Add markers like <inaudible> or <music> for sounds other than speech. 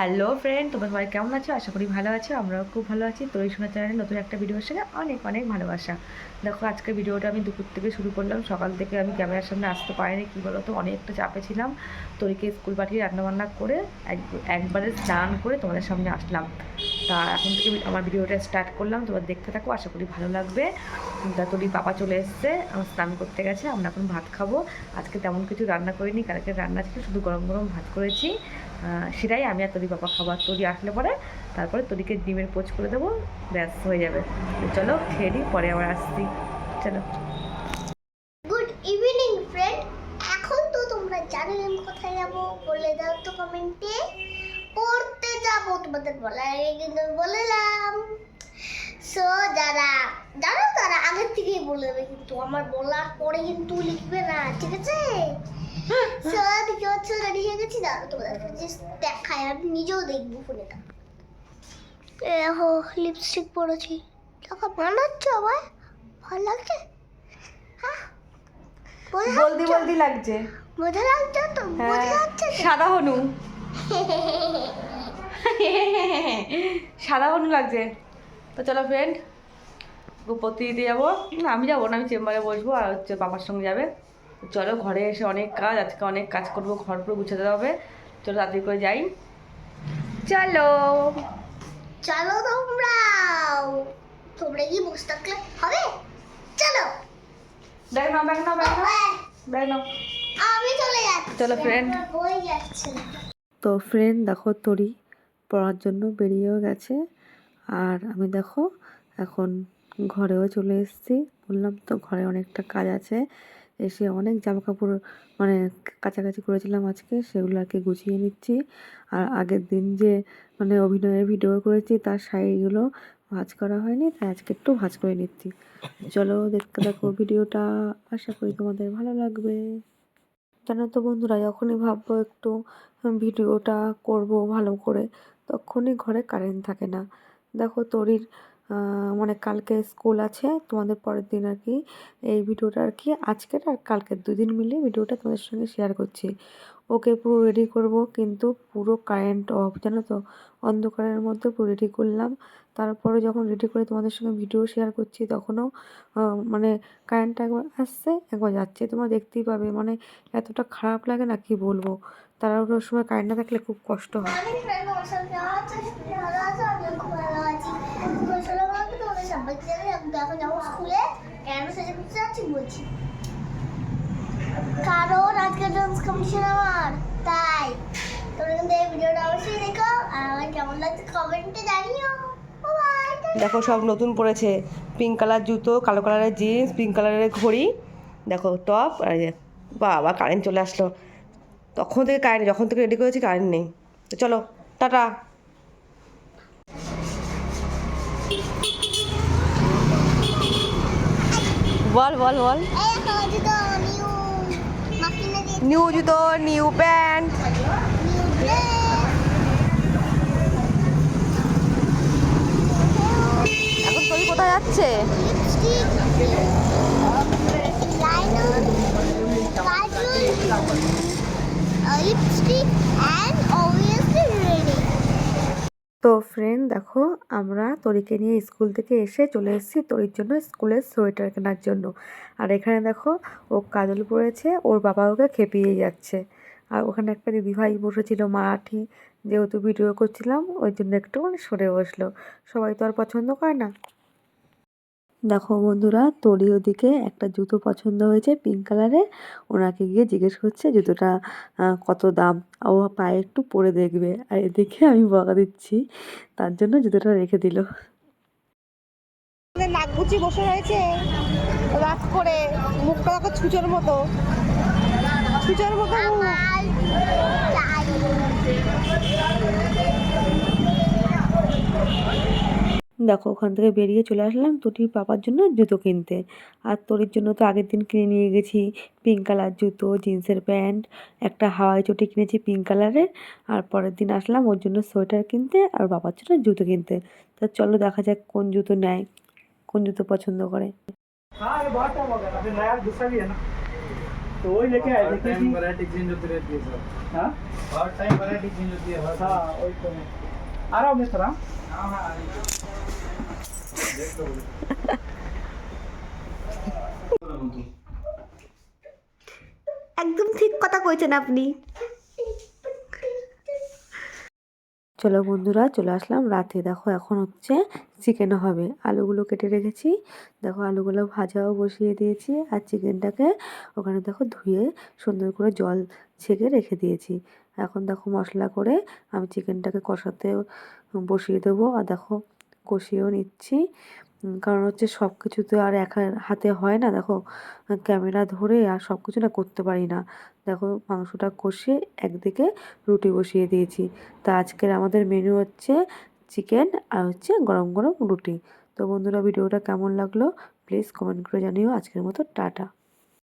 Hello friend তোমরা সবাই কেমন আছো? আশা করি ভালো আছো, আমরাও খুব ভালো আছি। তোর শোনা চ্যানেলে নতুন একটা ভিডিওর সঙ্গে অনেক অনেক ভালোবাসা। দেখো আজকে ভিডিওটা আমি দুপুর থেকে শুরু করলাম। সকাল থেকে আমি ক্যামেরার সামনে আসতে পারিনি, কী বলো তো অনেকটা চাপে ছিলাম। তরিকে স্কুল পাঠিয়ে রান্নাবান্না করে এক, একবারে স্নান করে তোমাদের সামনে আসলাম। তা এখন থেকে আমার ভিডিওটা স্টার্ট করলাম। তোমরা দেখতে থাকো, আশা করি ভালো লাগবে। তা তোরই পাপা চলে এসছে, আমার স্নান করতে গেছে, আমরা এখন ভাত খাব। আজকে তেমন কিছু রান্না করিনি কালকে রান্না ছিল শুধু গরম গরম ভাত করেছি। সেটাই আমি আর তরি বাবা খাবার তরি আসলে পরে তারপরে তরিকে ডিমের পোচ করে দেবো, ব্যাস হয়ে যাবে। চলো খেয়ে নিই পরে আবার আসছি। চলো। গুড ইভিনিং ফ্রেন্ড এখন তো তোমরা জানো আমি কোথায় যাব, বলে দাও তো কমেন্টে পড়তে যাব, তোমাদের বলা আগে বললাম সো যারা জানো তারা আগের থেকেই বলে দেবে কিন্তু আমার বলার পরে কিন্তু লিখবে না ঠিক আছে? সো দেখতে পাচ্ছ রেডি হয়ে গেছি? দাঁড়ো তোমাদের দেখায় আমি নিজেও দেখব ফোনেটা। দেখো লিপস্টিক পরেছি। টাকা বানাচ্ছ আবার? ভালো লাগছে? হ্যাঁ বোঝা বলদি? বলদি লাগছে। বোঝা লাগছে তো? বোঝা যাচ্ছে তো? সাদা হনু। <laughs> সাদা হনু লাগছে। তো চলো ফ্রেন্ড গোপতি দিতে যাব। না আমি যাব না আমি চেম্বারে বসবো আর হচ্ছে বাবার সঙ্গে যাবে। চলো ঘরে এসে অনেক কাজ আজকে অনেক কাজ করব ঘর পুরো গুছাতে হবে। চলো তাড়াতাড়ি করে যাই। চলো। চলো তোমরাও। তোমরা কি বসে থাকলে হবে? চলো। ব্যাগ নাও ব্যাগ নাও ব্যাগ নাও হ্যাঁ, ব্যাগ নাও আমি চলে যাচ্ছি। চলো। আমার বই যাচ্ছে। তো ফ্রেন্ড দেখো তরি পড়ার জন্য বেরিয়েও গেছে। আর আমি দেখো এখন ঘরেও চলে এসেছি। বললাম তো ঘরে অনেকটা কাজ আছে। এসে অনেক জামা কাপড় মানে কাছাকাছি করেছিলাম আজকে, সেগুলো আর কি গুছিয়ে নিচ্ছি। আর আগের দিন যে মানে অভিনয়ের ভিডিও করেছি, তার শাড়িগুলো ভাঁজ করা হয়নি, তাই আজকে একটু ভাঁজ করে নিচ্ছি। চলো দেখতে দেখো ভিডিওটা, আশা করি তোমাদের ভালো লাগবে। জানো তো বন্ধুরা, যখনই ভাববো একটু ভিডিওটা করব ভালো করে, তখনই ঘরে কারেন্ট থাকে না। দেখো তরির মানে কালকে স্কুল আছে, তোমাদের পরের দিন আর কি এই ভিডিওটা আর কি আজকের আর কালকের দুদিন মিলে ভিডিওটা তোমাদের সঙ্গে শেয়ার করছি। ওকে পুরো রেডি করব, কিন্তু পুরো কারেন্ট অফ জানো তো? অন্ধকারের মধ্যে পুরো রেডি করলাম। তারপরে যখন রেডি করে তোমাদের সঙ্গে ভিডিও শেয়ার করছি, তখনও মানে কারেন্টটা একবার আসছে, একবার যাচ্ছে। তোমরা দেখতেই পাবে মানে এতটা খারাপ লাগে না, কি বলব? তাড়াহুড়োর সময় কারেন্ট না থাকলে খুব কষ্ট হয়। কারণ আজকে ডান্স আমার, তাই। ভিডিওটা অবশ্যই দেখো, আর কেমন লাগছে কমেন্টে জানিও। দেখো, সব নতুন পড়েছে। পিঙ্ক কালার জুতো, কালো কালারের জিন্স পিঙ্ক কালারের ঘড়ি। দেখো টপ আর বাবা কারেন্ট চলে আসলো। তখন থেকে কারেন্ট যখন থেকে রেডি করেছি কারেন্ট নেই। তো চলো, টাটা। বল বল বল। নিউ জুতো নিউ প্যান্ট। এখন তুই কোথায় যাচ্ছে? লিপস্টিক অবভিয়াসলি রেডি তো ফ্রেন্ড দেখো, আমরা তরিকে নিয়ে স্কুল থেকে এসে চলে এসেছি তরির জন্য স্কুলের সোয়েটার কেনার জন্য। আর এখানে দেখো, ও কাজল পড়েছে ওর বাবা ওকে খেপিয়ে যাচ্ছে। আর ওখানে একটা দিদিভাই বসেছিল মারাঠি, যেহেতু ভিডিও করছিলাম, ওই জন্য একটু মানে সরে বসল। সবাই তো আর পছন্দ করে না। দেখো বন্ধুরা তরি ওদিকে একটা জুতো পছন্দ হয়েছে পিঙ্ক কালারের ওনাকে গিয়ে জিজ্ঞেস করছে জুতোটা কত দাম? ও পায়ে একটু পরে দেখবে। আর এদিকে আমি বকা দিচ্ছি, তার জন্য জুতোটা রেখে দিল। নাক গুচি বসে রয়েছে। রাত করে মুখটা ছুঁচোর মতো। ছুঁচোর মতো দেখো ওখান থেকে বেরিয়ে চলে আসলাম তোটির পাপার জন্য জুতো কিনতে আর তোরির জন্য তো আগের দিন কিনে নিয়ে গেছি পিঙ্ক কালার জুতো জিন্সের প্যান্ট একটা হাওয়াই চটি কিনেছি পিঙ্ক কালারের আর পরের দিন আসলাম ওর জন্য সোয়েটার কিনতে আর বাবার জন্য জুতো কিনতে তা চলো দেখা যাক কোন জুতো নেয় কোন জুতো পছন্দ করে हाँ ये बहुत टाइम हो गया था फिर नया दूसरा भी है ना तो वही लेके आए थे टाइम क्योंकि वैरायटी चेंज होती रहती है सर हाँ हर टाइम वैरायटी चेंज होती है हर हाँ वही तो है आ रहा हूँ मैं थोड़ा हाँ हाँ देख लो একদম ঠিক কথা কইছেন আপনি। চলো বন্ধুরা, চলে আসলাম। রাতে দেখো এখন হচ্ছে চিকেন হবে। আলুগুলো কেটে রেখেছি। দেখো আলুগুলো ভাজাও বসিয়ে দিয়েছি আর চিকেনটাকে ওখানে দেখো ধুয়ে সুন্দর করে জল ছেঁকে রেখে দিয়েছি। এখন দেখো মশলা করে আমি চিকেনটাকে কষাতে বসিয়ে দেবো। আর দেখো কষিয়েও নিচ্ছি। কারণ হচ্ছে সব কিছু তো আর একা হাতে হয় না। দেখো, ক্যামেরা ধরে আর সব কিছু না করতে পারি না। দেখো, মাংসটা কষিয়ে একদিকে রুটি বসিয়ে দিয়েছি। তা আজকের আমাদের মেনু হচ্ছে চিকেন আর হচ্ছে গরম গরম রুটি। তো বন্ধুরা, ভিডিওটা কেমন লাগল? প্লিজ কমেন্ট করে জানিও। আজকের মতো টাটা।